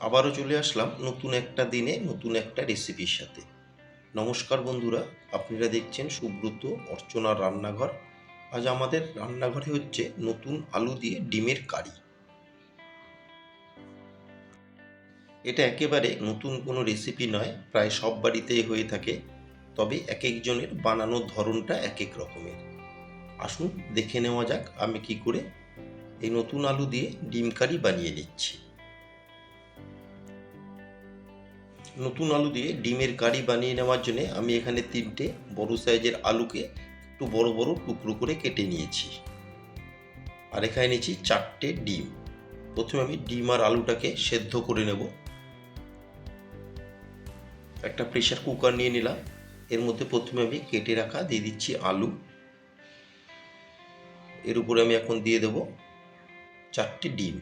আবারও চলে আসলাম নতুন একটা দিনে, নতুন একটা রেসিপির সাথে। নমস্কার বন্ধুরা, আপনারা দেখছেন সুব্রত অর্চনার রান্নাঘর। আজ আমাদের রান্নাঘরে হচ্ছে নতুন আলু দিয়ে ডিমের কারি। এটা একেবারে নতুন কোনো রেসিপি নয়, প্রায় সব বাড়িতেই হয়ে থাকে, তবে এক একজনের বানানোর ধরনটা এক এক রকমের। আসুন দেখে নেওয়া যাক আমি কি করে এই নতুন আলু দিয়ে ডিম কারি বানিয়ে নিচ্ছি। নতুন আলু দিয়ে ডিমের কারি বানিয়ে নেওয়ার জন্য আমি এখানে তিনটে বড় সাইজের আলুকে একটু বড় বড় টুকরো করে কেটে নিয়েছি। আর এখানে নিয়েছি চারটে ডিম। প্রথমে আমি ডিম আর আলুটাকে সেদ্ধ করে নেব। একটা প্রেশার কুকার নিয়ে নিলাম। এর মধ্যে প্রথমে আমি কেটে রাখা দিয়ে দিচ্ছি আলু। এর উপরে আমি এখন দিয়ে দেব চারটে ডিম।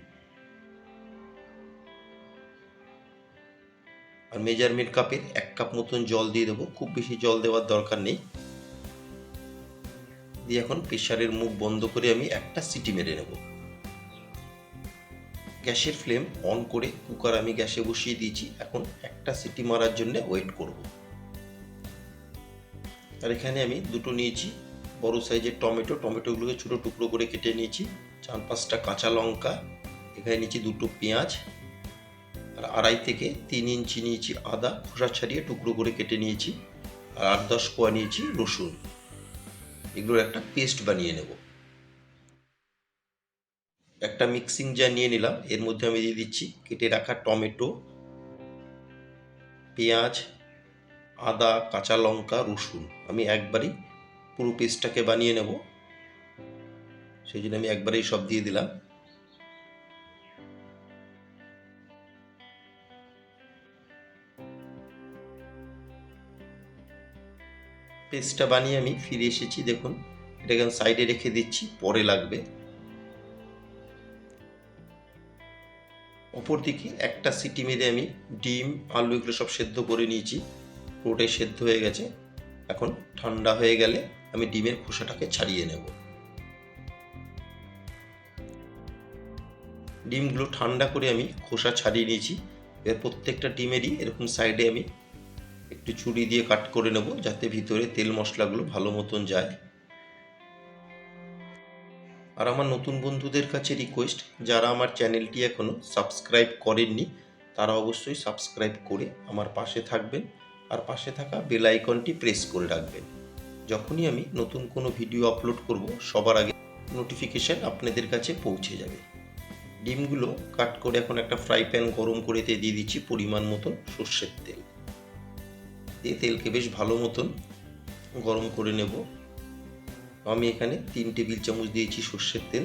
আর মেজারমেন্ট কাপের এক কাপ মতন জল দিয়ে দেবো। খুব বেশি জল দেওয়ার দরকার নেই। দিয়ে এখন প্রেশারের মুখ বন্ধ করে আমি একটা সিটি মেরে নেব। গ্যাসের ফ্লেম অন করে কুকার আমি গ্যাসে বসিয়ে দিয়েছি। এখন একটা সিটি মারার জন্য ওয়েট করব। আর এখানে আমি দুটো নিয়েছি। বড় সাইজের টমেটো। টমেটোগুলোকে ছোটো টুকরো করে কেটে নিয়েছি। চার পাঁচটা কাঁচা লঙ্কা। এখানে নিয়েছি দুটো পেঁয়াজ। আড়াই থেকে তিন ইঞ্চি নিয়েছি আদা, খোসা ছাড়িয়ে টুকরো করে কেটে নিয়েছি, আর আট দশ কোয়া নিয়েছি রসুন। এগুলোর একটা পেস্ট বানিয়ে নেব। একটা মিক্সিং জার নিয়ে নিলাম। এর মধ্যে আমি দিয়ে দিচ্ছি কেটে রাখা টমেটো, পেঁয়াজ, আদা, কাঁচা লঙ্কা, রসুন। আমি একবারই পুরো পেস্টটাকে বানিয়ে নেব। সেই জন্য আমি একবারেই সব দিয়ে দিলাম। পেস্টটা বানিয়ে আমি ফিরে এসেছি, দেখুন। এটাকে আমি সাইডে রেখে দিচ্ছি, পরে লাগবে। অপরদিকে একটা সিটি মেরে আমি ডিম, আলু এগুলো সব সেদ্ধ করে নিয়েছি। পুরোটাই সেদ্ধ হয়ে গেছে। এখন ঠান্ডা হয়ে গেলে আমি ডিমের খোসাটাকে ছাড়িয়ে নেব। ডিমগুলো ঠান্ডা করে আমি খোসা ছাড়িয়ে নিয়েছি। এর প্রত্যেকটা ডিমেরই এরকম সাইডে আমি একটু ছুরি দিয়ে কাট করে নেব, যাতে ভিতরে তেল মশলাগুলো ভালো মতন যায়। আর আমার নতুন বন্ধুদের কাছে রিকোয়েস্ট যারা আমার চ্যানেলটি এখনও সাবস্ক্রাইব করেননি, তারা অবশ্যই সাবস্ক্রাইব করে আমার পাশে থাকবেন আর পাশে থাকা বেল আইকনটি প্রেস করে রাখবেন। যখনই আমি নতুন কোনো ভিডিও আপলোড করব, সবার আগে নোটিফিকেশান আপনাদের কাছে পৌঁছে যাবে। ডিমগুলো কাট করে এখন একটা ফ্রাই প্যান গরম করে দিয়ে দিচ্ছি পরিমাণ মতন সর্ষের তেল। দিয়ে তেলকে বেশ ভালো মতন গরম করে নেব। আমি এখানে তিন টেবিল চামচ দিয়েছি সর্ষের তেল।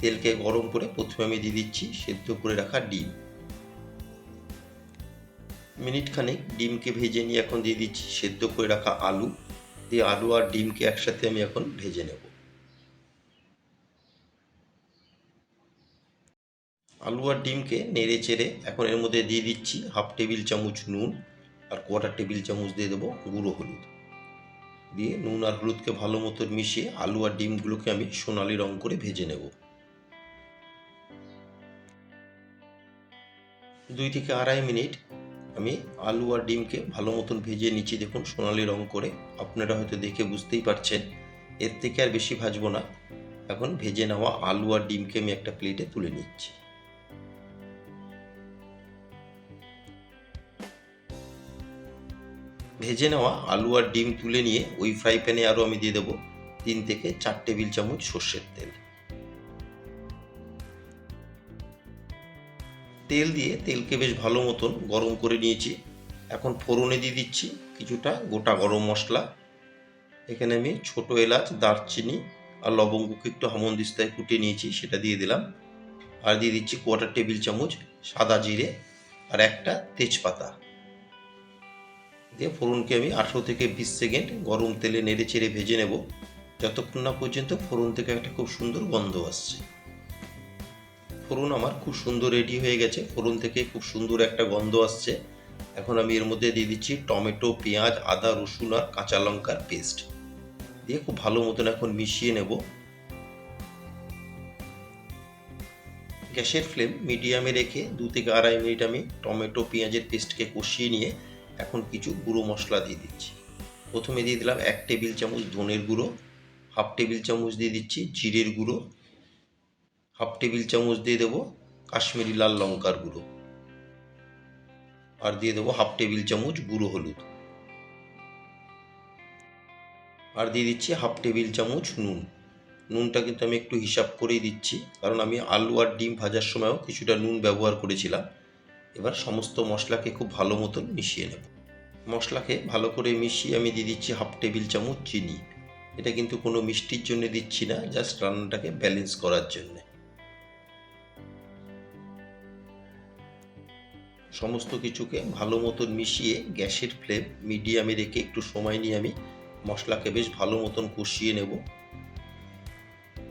তেলকে গরম করে প্রথমে আমি দিয়ে দিচ্ছি সেদ্ধ করে রাখা ডিম। মিনিট খানেক ডিমকে ভেজে নিয়ে এখন দিয়ে দিচ্ছি সেদ্ধ করে রাখা আলু। দিয়ে আলু আর ডিমকে একসাথে আমি এখন ভেজে নেব। আলু আর ডিমকে নেড়ে চেড়ে এখন এর মধ্যে দিয়ে দিচ্ছি হাফ টেবিল চামচ নুন। আর কোয়াটার টেবিল চামচ দিয়ে দেবো গুঁড়ো হলুদ। দিয়ে নুন আর হলুদকে ভালো মতো মিশিয়ে আলু আর ডিমগুলোকে আমি সোনালি রং করে ভেজে নেব। দুই থেকে আড়াই মিনিট আমি আলু আর ডিমকে ভালো মতন ভেজে নিচ্ছি। দেখুন, সোনালি রং করে আপনারা হয়তো দেখে বুঝতেই পারছেন, এর থেকে আর বেশি ভাজবো না। এখন ভেজে নেওয়া আলু আর ডিমকে আমি একটা প্লেটে তুলে নিচ্ছি। ভেজে নেওয়া আলু আর ডিম তুলে নিয়ে ওই ফ্রাই প্যানে আরও আমি দিয়ে দেবো তিন থেকে চার টেবিল চামচ সর্ষের তেল। তেল দিয়ে তেলকে বেশ ভালো মতন গরম করে নিয়েছি। এখন ফোড়নে দিয়ে দিচ্ছি কিছুটা গোটা গরম মশলা। এখানে আমি ছোট এলাচ, দারচিনি আর লবঙ্গকে একটু হামন্দিস্তায় কুটিয়ে নিয়েছি, সেটা দিয়ে দিলাম। আর দিয়ে দিচ্ছি কোয়াটার টেবিল চামচ সাদা জিরে আর একটা তেজপাতা। দিয়ে ফোড়নকে আমি আঠেরো থেকে বিশ সেকেন্ড গরম তেলে নেড়ে চেড়ে ভেজে নেব। যতক্ষণ না পর্যন্ত ফোড়ন থেকে একটা খুব সুন্দর গন্ধ আসছে। ফোড়ন আমার খুব সুন্দর রেডি হয়ে গেছে। ফোড়ন থেকে খুব সুন্দর একটা গন্ধ আসছে। এখন আমি এর মধ্যে দিয়ে দিচ্ছি টমেটো, পেঁয়াজ, আদা, রসুন আর কাঁচা লঙ্কার পেস্ট দিয়ে খুব ভালো মতন এখন মিশিয়ে নেব। গ্যাসের ফ্লেম মিডিয়ামে রেখে দু থেকে আড়াই মিনিট আমি টমেটো, পেঁয়াজের পেস্টকে কষিয়ে নিয়ে এখন কিছু গুঁড়ো মশলা দিয়ে দিচ্ছি। প্রথমে দিয়ে দিলাম এক টেবিল চামচ ধনের গুঁড়ো, হাফ টেবিল চামচ দিয়ে দিচ্ছি জিরের গুঁড়ো, হাফ টেবিল চামচ দিয়ে দেবো কাশ্মীরি লাল লঙ্কার গুঁড়ো আর দিয়ে দেবো হাফ টেবিল চামচ গুঁড়ো হলুদ। আর দিয়ে দিচ্ছি হাফ টেবিল চামচ নুন। নুনটা কিন্তু আমি একটু হিসাব করেই দিচ্ছি, কারণ আমি আলু আর ডিম ভাজার সময়ও কিছুটা নুন ব্যবহার করেছিলাম। এবার সমস্ত মশলাকে খুব ভালো মতন মিশিয়ে নেব। মশলাকে ভালো করে মিশিয়ে আমি দিয়ে দিচ্ছি হাফ টেবিল চামচ চিনি। এটা কিন্তু কোনো মিষ্টির জন্য দিচ্ছি না, জাস্ট রান্নাটাকে ব্যালেন্স করার জন্য। সমস্ত কিছুকে ভালো মতন মিশিয়ে গ্যাসের ফ্লেম মিডিয়ামে রেখে একটু সময় নিয়ে আমি মশলাকে বেশ ভালো মতন কষিয়ে নেব।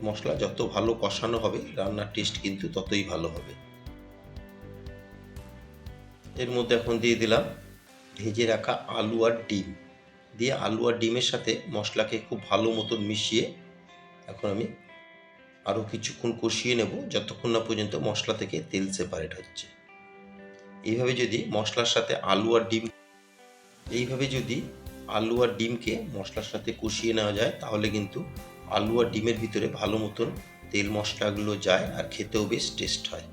মশলা যত ভালো কষানো হবে, রান্নার টেস্ট কিন্তু ততই ভালো হবে। এর মধ্যে এখন দিয়ে দিলাম ভেজে রাখা আলু আর ডিম। দিয়ে আলু আর ডিমের সাথে মশলাকে খুব ভালো মতন মিশিয়ে এখন আমি আরও কিছুক্ষণ কষিয়ে নেব যতক্ষণ না পর্যন্ত মশলা থেকে তেল সেপারেট হচ্ছে। এইভাবে যদি মশলার সাথে আলু আর ডিম এইভাবে যদি আলু আর ডিমকে মশলার সাথে কষিয়ে নেওয়া যায়, তাহলে কিন্তু আলু আর ডিমের ভিতরে ভালো মতন তেল মশলাগুলো যায় আর খেতেও বেশ টেস্ট হয়।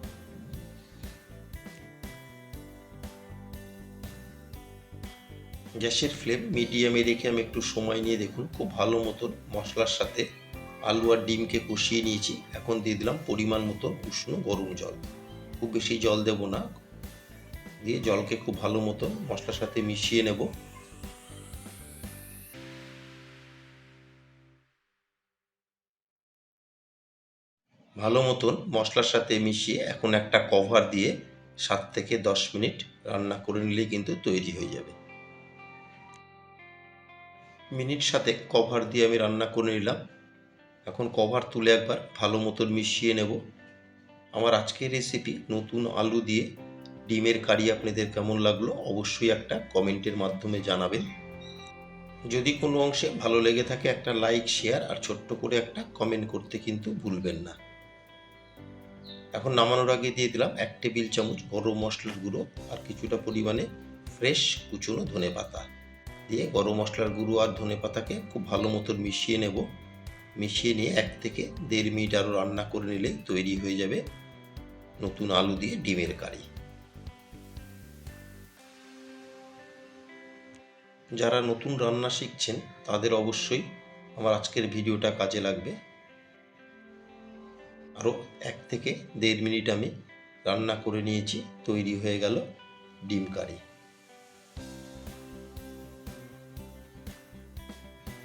গ্যাসের ফ্লেম মিডিয়ামে রেখে আমি একটু সময় নিয়ে দেখুন, খুব ভালো মতন মশলার সাথে আলু আর ডিমকে কষিয়ে নিয়েছি। এখন দিয়ে দিলাম পরিমাণ মতো উষ্ণ গরম জল। খুব বেশি জল দেব না। দিয়ে জলকে খুব ভালো মতন মশলার সাথে মিশিয়ে নেব। ভালো মতন মশলার সাথে মিশিয়ে এখন একটা কভার দিয়ে সাত থেকে দশ মিনিট রান্না করে নিলেই কিন্তু তৈরি হয়ে যাবে। মিনিট সাথে কভার দিয়ে আমি রান্না করে নিলাম। এখন কভার তুলে একবার ভালো মতন মিশিয়ে নেব। আমার আজকের রেসিপি নতুন আলু দিয়ে ডিমের কারি আপনাদের কেমন লাগল অবশ্যই একটা কমেন্টের মাধ্যমে জানাবেন। যদি কোনো অংশে ভালো লেগে থাকে একটা লাইক শেয়ার আর ছোট্ট করে একটা কমেন্ট করতে কিন্তু ভুলবেন না। এখন নামানোর আগে দিয়ে দিলাম এক টেবিল চামচ গরম মশলার গুঁড়ো আর কিছুটা পরিমাণে ফ্রেশ কুচুনো ধনে পাতা। দিয়ে গরম মশলার গুঁড়ো আর ধনে পাতাকে খুব ভালো মতন মিশিয়ে নেব। মিশিয়ে নিয়ে এক থেকে দেড় মিনিট আরও রান্না করে নিলে তৈরি হয়ে যাবে নতুন আলু দিয়ে ডিমের কারি। যারা নতুন রান্না শিখছেন, তাদের অবশ্যই আমার আজকের ভিডিওটা কাজে লাগবে। আরও এক থেকে দেড় মিনিট আমি রান্না করে নিয়েছি, তৈরি হয়ে গেল ডিম কারি।